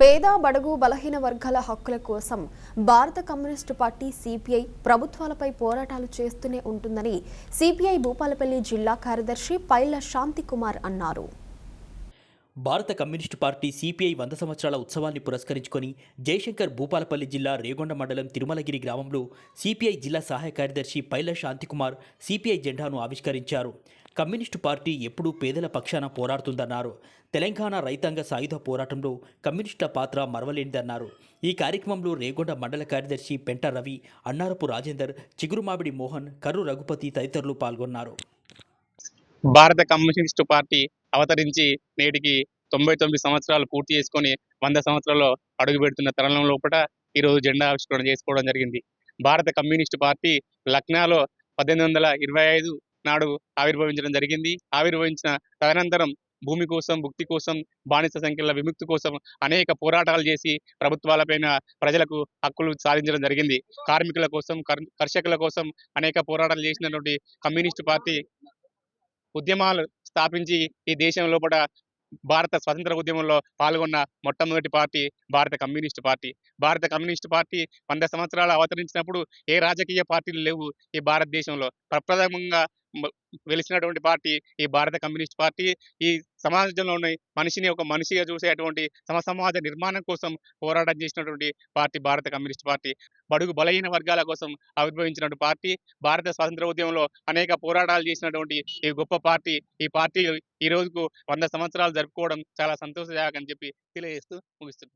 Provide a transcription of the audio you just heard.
పేద బడుగు బలహీన వర్గాల హక్కుల కోసం భారత కమ్యూనిస్టు పార్టీ సిపిఐ ప్రభుత్వాలపై పోరాటాలు చేస్తూనే ఉంటుందని సిపిఐ భూపాలపల్లి జిల్లా కార్యదర్శి పైల శాంతికుమార్ అన్నారు. భారత కమ్యూనిస్టు పార్టీ సిపిఐ వంద సంవత్సరాల ఉత్సవాన్ని పురస్కరించుకొని జయశంకర్ భూపాలపల్లి జిల్లా రేగొండ మండలం తిరుమలగిరి గ్రామంలో సిపిఐ జిల్లా సహాయ కార్యదర్శి పైల శాంతికుమార్ సిపిఐ జెండాను ఆవిష్కరించారు. కమ్యూనిస్టు పార్టీ ఎప్పుడూ పేదల పక్షాన పోరాడుతుందన్నారు. తెలంగాణ రైతాంగ సాయుధ పోరాటంలో కమ్యూనిస్టుల పాత్ర మరవలేనిదన్నారు. ఈ కార్యక్రమంలో రేగొండ మండల కార్యదర్శి పెంట రవి అన్నారపు రాజేందర్ చిగురుమామిడి మోహన్ కర్రు రఘుపతి తదితరులు పాల్గొన్నారు. భారత కమ్యూనిస్టు పార్టీ అవతరించి నేటికి తొంభై తొమ్మిది సంవత్సరాలు పూర్తి చేసుకొని వంద సంవత్సరాల్లో అడుగుపెడుతున్న తరుణం లోపల ఈరోజు జెండా ఆవిష్కరణ చేసుకోవడం జరిగింది. భారత కమ్యూనిస్టు పార్టీ లక్నాలో పద్దెనిమిది వందల ఇరవై ఐదు నాడు ఆవిర్భవించడం జరిగింది. ఆవిర్భవించిన తదనంతరం భూమి కోసం భుక్తి కోసం బానిస సంఖ్యల విముక్తి కోసం అనేక పోరాటాలు చేసి ప్రభుత్వాలపైన ప్రజలకు హక్కులు సాధించడం జరిగింది. కార్మికుల కోసం కర్- కర్షకుల కోసం అనేక పోరాటాలు చేసినటువంటి కమ్యూనిస్టు పార్టీ ఉద్యమాలు స్థాపించి ఈ దేశం లోపల భారత స్వతంత్ర ఉద్యమంలో పాల్గొన్న మొట్టమొదటి పార్టీ భారత కమ్యూనిస్టు పార్టీ. భారత కమ్యూనిస్టు పార్టీ వంద సంవత్సరాలు అవతరించినప్పుడు ఏ రాజకీయ పార్టీలు లేవు ఈ భారతదేశంలో. ప్రప్రథమంగా వెలిసినటువంటి పార్టీ ఈ భారత కమ్యూనిస్ట్ పార్టీ ఈ సమాజంలోని మనిషిని ఒక మనిషిగా చూసేటువంటి సమ సమాజ నిర్మాణం కోసం పోరాటం చేసినటువంటి పార్టీ భారత కమ్యూనిస్ట్ పార్టీ. బడుగు బలహీన వర్గాల కోసం ఆవిర్భవించినటువంటి పార్టీ భారత స్వాతంత్ర ఉద్యమంలో అనేక పోరాటాలు చేసినటువంటి ఈ గొప్ప పార్టీ ఈ పార్టీ ఈ రోజుకు వంద సంవత్సరాలు జరుపుకోవడం చాలా సంతోషదాయకం అని చెప్పి తెలియజేస్తూ ముగిస్తున్నాను.